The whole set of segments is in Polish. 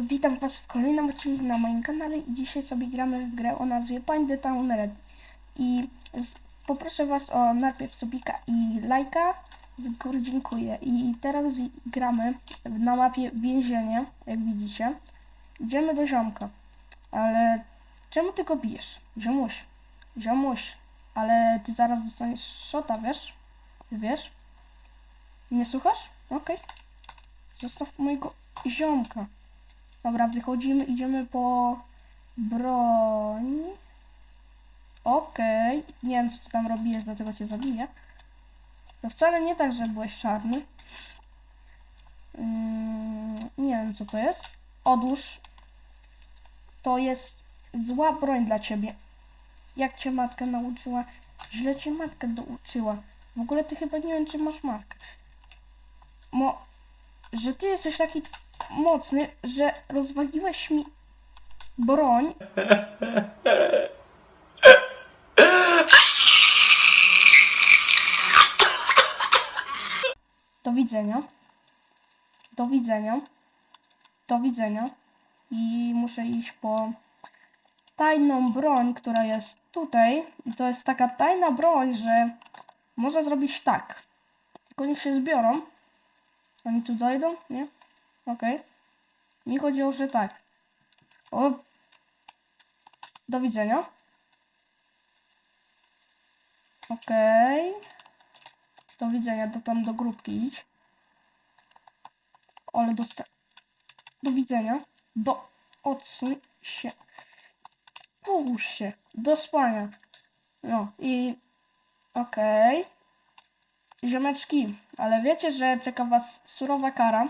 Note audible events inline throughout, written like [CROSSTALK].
Witam Was w kolejnym odcinku na moim kanale i dzisiaj sobie gramy w grę o nazwie Find the Town Red. I poproszę Was o najpierw subika i lajka, z góry dziękuję. I teraz gramy na mapie więzienie, jak widzicie. Idziemy do ziomka, ale czemu Ty go bijesz? Ziomuś, ziomuś, ale Ty zaraz dostaniesz szota, wiesz? Wiesz? Nie słuchasz? Okej. Zostaw mojego ziomka. Dobra, wychodzimy, idziemy po broń. Okej. Nie wiem, co ty tam robisz, dlatego cię zabiję. To wcale nie tak, że byłeś czarny. Mm, nie wiem, co to jest. Odłóż. To jest zła broń dla ciebie. Jak cię matka nauczyła? Źle cię matka douczyła. W ogóle ty chyba nie wiem, czy masz matkę. Mo, że ty jesteś taki mocny, że rozwaliłeś mi broń. Do widzenia. Do widzenia. Do widzenia. I muszę iść po tajną broń, która jest tutaj. I to jest taka tajna broń, że można zrobić tak. Tylko niech się zbiorą. Oni tu dojdą? Nie? Okej. Mi chodziło, że tak. O. Do widzenia. Okej. Do widzenia, to tam do grupki idź. Ale dosta... Do widzenia. Do... Odsuń się. Połóż się. Do spania. No i... Okej. Ziomeczki, ale wiecie, że czeka was surowa kara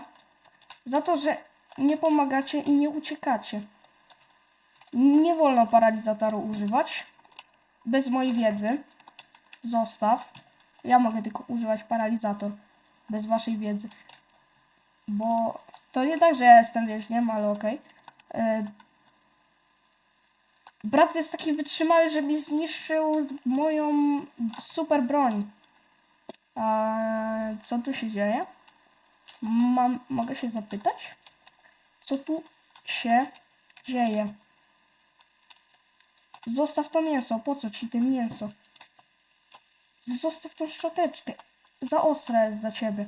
za to, że nie pomagacie i nie uciekacie. Nie wolno paralizatoru używać bez mojej wiedzy. Zostaw. Ja mogę tylko używać paralizator bez waszej wiedzy. Bo to nie tak, że ja jestem więźniem, ale okej. E, Brat jest taki wytrzymały, że mi zniszczył moją super broń. A co tu się dzieje? Mam, mogę się zapytać? Co tu się dzieje? Zostaw to mięso. Po co ci to mięso? Zostaw tą szczoteczkę. Za ostra jest dla ciebie.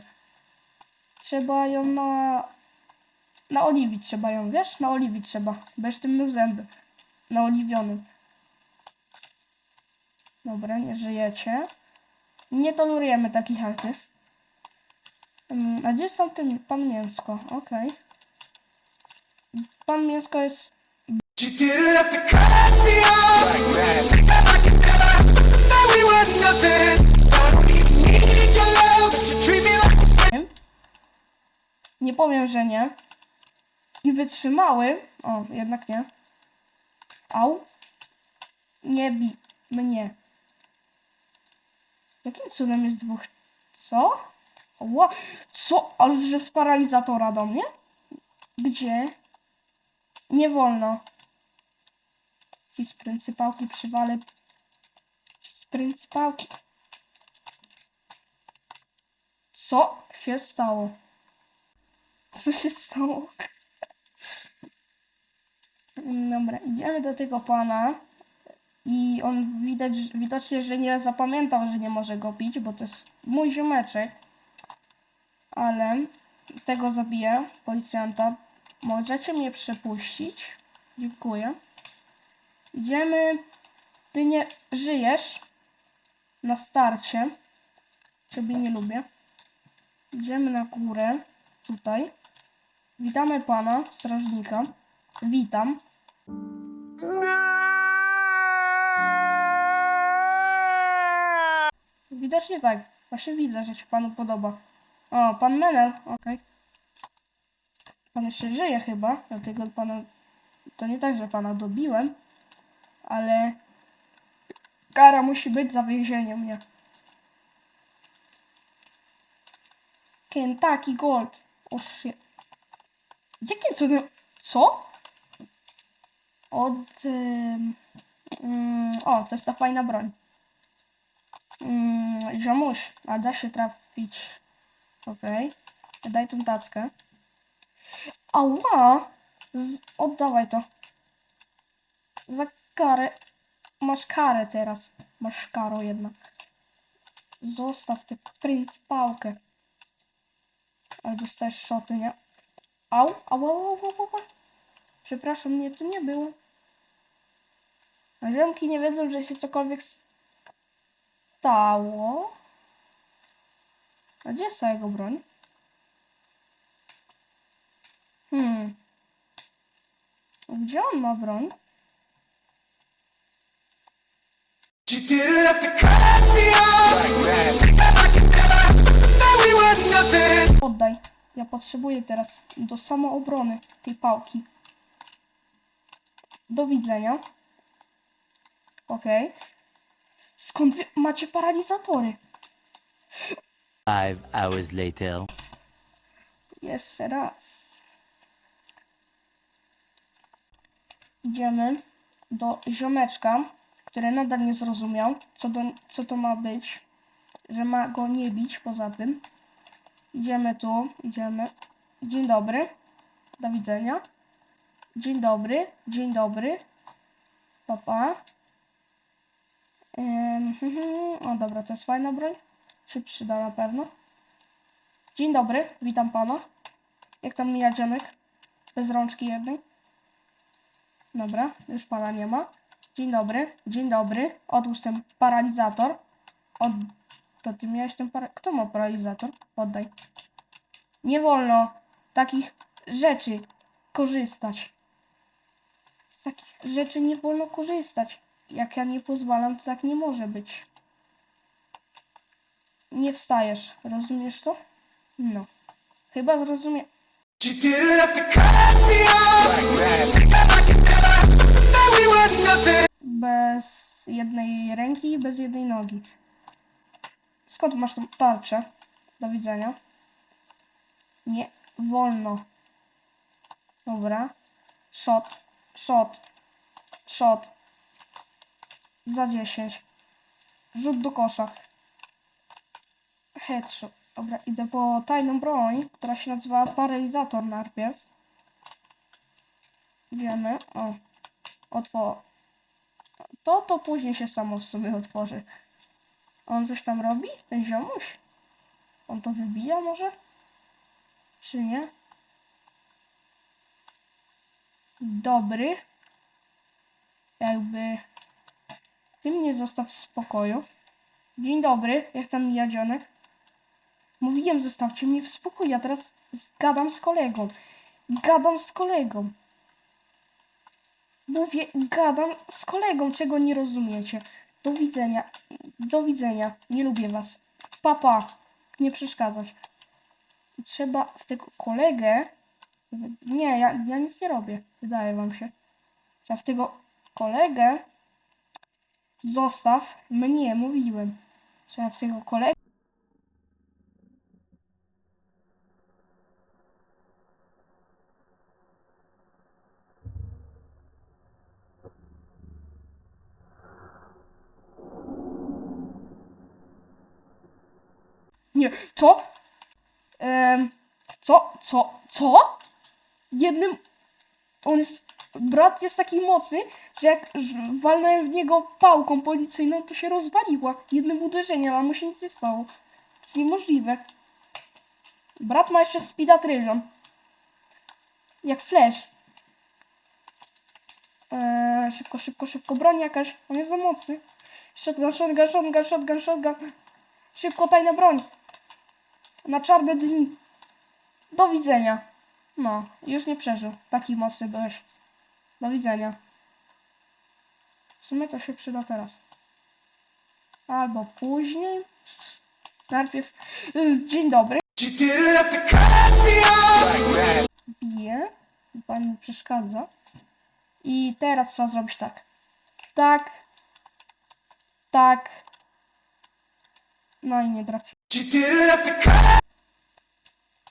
Trzeba ją na... Na oliwi trzeba ją, wiesz? Na oliwi trzeba. Bez tym mył zęby. Na oliwionym. Dobra, nie żyjecie. Nie tolerujemy takich akcji. Mm, A gdzie jest tam ten pan Mięsko? Okej. Pan Mięsko jest... Nie powiem, że nie. I wytrzymały. O, jednak nie. Au. Nie bij mnie. Jakim cudem jest dwóch... Co? Ła... Co? Aż że z paralizatora do mnie? Gdzie? Nie wolno. Ci z pryncypałki przywalę. Ci z pryncypałki. Co się stało? Co się stało? Dobra, idziemy do tego pana. I on widać, widocznie, że nie zapamiętał, że nie może go bić, bo to jest mój ziomeczek. Ale tego zabiję, policjanta. Możecie mnie przepuścić? Dziękuję. Idziemy. Ty nie żyjesz na starcie. Ciebie nie lubię. Idziemy na górę. Tutaj. Witamy pana, strażnika. Witam. Widocznie tak. Właśnie widzę, że się panu podoba. O, pan Menel. Okej. Pan jeszcze żyje chyba, dlatego pana... To nie tak, że pana dobiłem, ale... Kara musi być za więzienie mnie. Kentucky Gold. O shit. Jakim cudem... Co? Od... ym, o, to jest ta fajna broń. Mm, ziomuś, a da się trafić. Okej. Daj tą tackę. Ała! Z... Oddawaj to. Za karę. Masz karę teraz. Masz karo jedna. Zostaw tę prync pałkę. Ale dostajesz szoty, nie? Au, au, au, au, au, au. Przepraszam, mnie tu nie było. Ziomki nie wiedzą, że się cokolwiek stało. A gdzie jest ta jego broń? Hmm. Gdzie on ma broń? Oddaj. Ja potrzebuję teraz do samoobrony tej pałki. Do widzenia. Okej. Skąd wy macie paralizatory? Five hours later. Jeszcze raz. Idziemy do ziomeczka, który nadal nie zrozumiał, co, do, co to ma być, że ma go nie bić poza tym. Idziemy tu, idziemy. Dzień dobry. Do widzenia. Dzień dobry, dzień dobry. Papa. Ym, [LAUGHS] o dobra, to jest fajna broń. Się przyda na pewno. Dzień dobry, witam pana. Jak tam mija dzionek? Bez rączki jednej. Dobra, już pana nie ma. Dzień dobry, dzień dobry. Odłóż ten paralizator. Od... To ty miałeś ten para... Kto ma paralizator? Oddaj. Nie wolno takich rzeczy korzystać. Z takich rzeczy nie wolno korzystać. Jak ja nie pozwalam, to tak nie może być. Nie wstajesz, rozumiesz to? No. Chyba zrozumie. Bez jednej ręki i bez jednej nogi. Skąd masz tą tarczę? Do widzenia. Nie wolno. Dobra. Shot. Shot. Shot. Za 10. Rzut do kosza. Headshot. Dobra, idę po tajną broń, która się nazywa paralizator najpierw. Idziemy. O. Otwo. To to później się samo w sumie otworzy. On coś tam robi? Ten ziomuś? On to wybija może? Czy nie? Dobry. Jakby... Ty mnie zostaw w spokoju. Dzień dobry, jak tam mija? Mówiłem, zostawcie mnie w spokoju, ja teraz gadam z kolegą. Gadam z kolegą. Mówię, gadam z kolegą, czego nie rozumiecie. Do widzenia. Do widzenia. Nie lubię was. Papa. Nie przeszkadzać. Trzeba w tego kolegę... Nie, ja, ja nic nie robię. Wydaje wam się. Trzeba w tego kolegę... Zostaw mnie, mówiłem. Trzeba w tego kolegę... Nie, co? Em, co? Co? Co? Jednym... On jest... Brat jest taki mocny, że jak walnąłem w niego pałką policyjną, to się rozwaliła. Jednym uderzeniem, a mu się nic nie stało. To jest niemożliwe. Brat ma jeszcze speeda trylion. Jak flash. Eee, szybko, szybko, szybko. Broń jakaś. On jest za mocny. Shotgun, shotgun, shotgun, shotgun, shotgun. Szybko, tajna broń. Na czarne dni. Do widzenia. No, już nie przeżył. Taki mocny byłeś. Do widzenia. W sumie to się przyda teraz. Albo później. Najpierw. Dzień dobry. Bije. Pan mi przeszkadza. I teraz trzeba zrobić tak. Tak. Tak. No i nie trafi. Cut.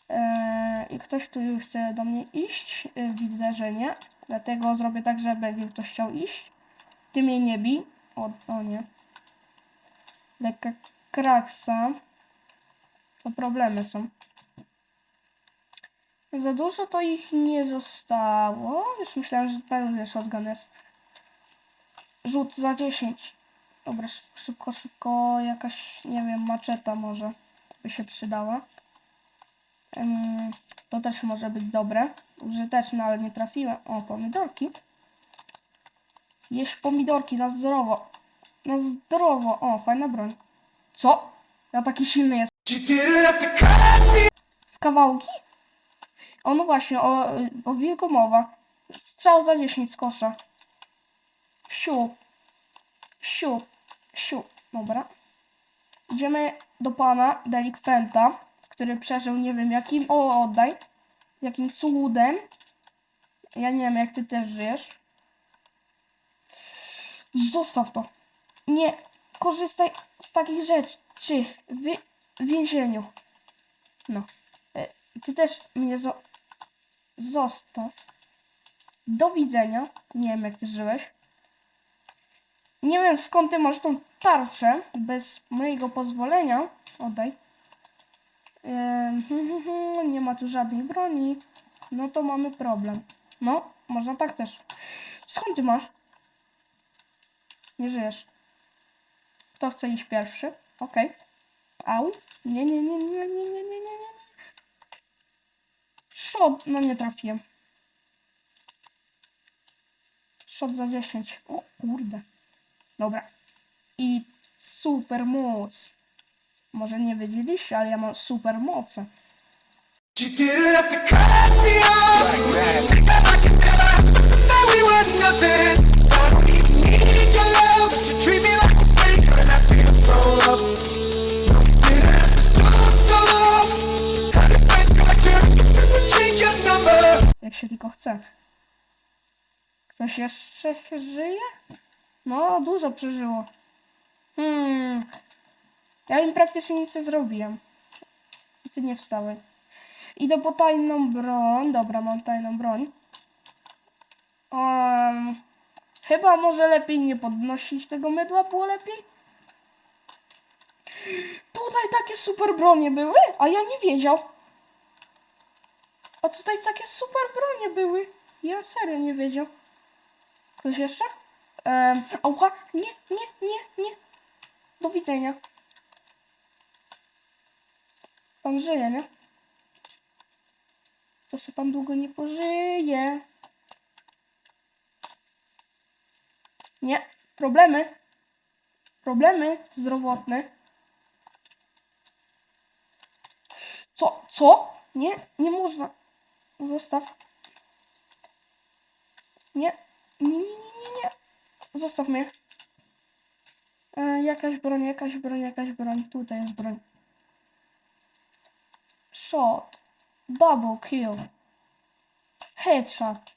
Eee, I ktoś tu chce do mnie iść. Yy, Widzę, że nie. Dlatego zrobię tak, że będzie ktoś chciał iść. Ty mnie nie bij. O, o nie. Lekka kraksa. To problemy są. Za dużo to ich nie zostało. Już myślałem, że pełny shotgun jest. Rzut za 10. Dobra, szybko, szybko. Jakaś, nie wiem, maczeta może by się przydała. To też może być dobre. Użyteczne, ale nie trafiłem. O, pomidorki. Jeść pomidorki na zdrowo. Na zdrowo. O, fajna broń. Co? Ja taki silny jest. W kawałki? O, no właśnie, o, o wilku mowa. Strzał za 10 z kosza. Wsiu. Wsiu. Wsiu. Dobra. Idziemy do pana delikwenta, który przeżył nie wiem jakim. O, oddaj. Jakim cudem. Ja nie wiem, jak ty też żyjesz. Zostaw to. Nie korzystaj z takich rzeczy. Czy w, w więzieniu. No. E, Ty też mnie zo zostaw. Do widzenia. Nie wiem, jak ty żyłeś. Nie wiem, skąd ty masz tą tarczę. Bez mojego pozwolenia. Oddaj. Hm, [LAUGHS] nie ma tu żadnej broni. No to mamy problem. No, można tak też. Skąd ty masz? Nie żyjesz. Kto chce iść pierwszy? Okej. Au. Nie, nie, nie, nie, nie, nie, nie, nie, nie. Shot. No nie trafiłem. Shot za 10. O kurde. Dobra i super moc. Może nie wiedzieliście, ale ja mam super moce. Jak się tylko chce. Ktoś jeszcze się żyje? No, dużo przeżyło. Hmm. Ja im praktycznie nic nie zrobiłem. I ty nie wstałeś. Idę po tajną broń. Dobra, mam tajną broń. Um, chyba może lepiej nie podnosić tego mydła, było lepiej? Tutaj takie super bronie były, a ja nie wiedział. A tutaj takie super bronie były. Ja serio nie wiedział. Ktoś jeszcze? Um, nie, nie, nie, nie. Widzenia. Pan żyje, nie? To se pan długo nie pożyje. Nie, problemy. Problemy zdrowotne. Co? Co? Nie, nie można. Zostaw. Nie, nie, nie, nie, nie. Zostaw mnie. E, jakaś broń, jakaś broń, jakaś broń. Tutaj jest broń. Shot. Double kill. Headshot.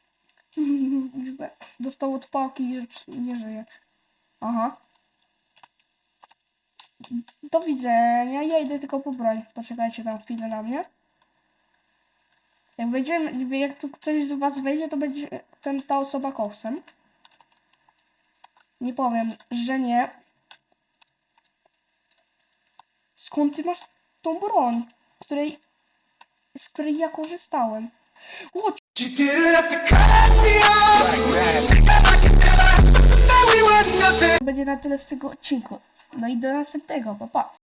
[LAUGHS] Dostał od pałki i nie żyje. Aha. Do widzenia. Ja idę tylko po broń. Poczekajcie tam chwilę na mnie. Jak będziemy, jak tu ktoś z was wejdzie, to będzie ten, ta osoba koksem. Nie powiem, że nie. Skąd ty masz tą broń, której, z której ja korzystałem? Łódź! To będzie na tyle z tego odcinka. No i do następnego, pa pa!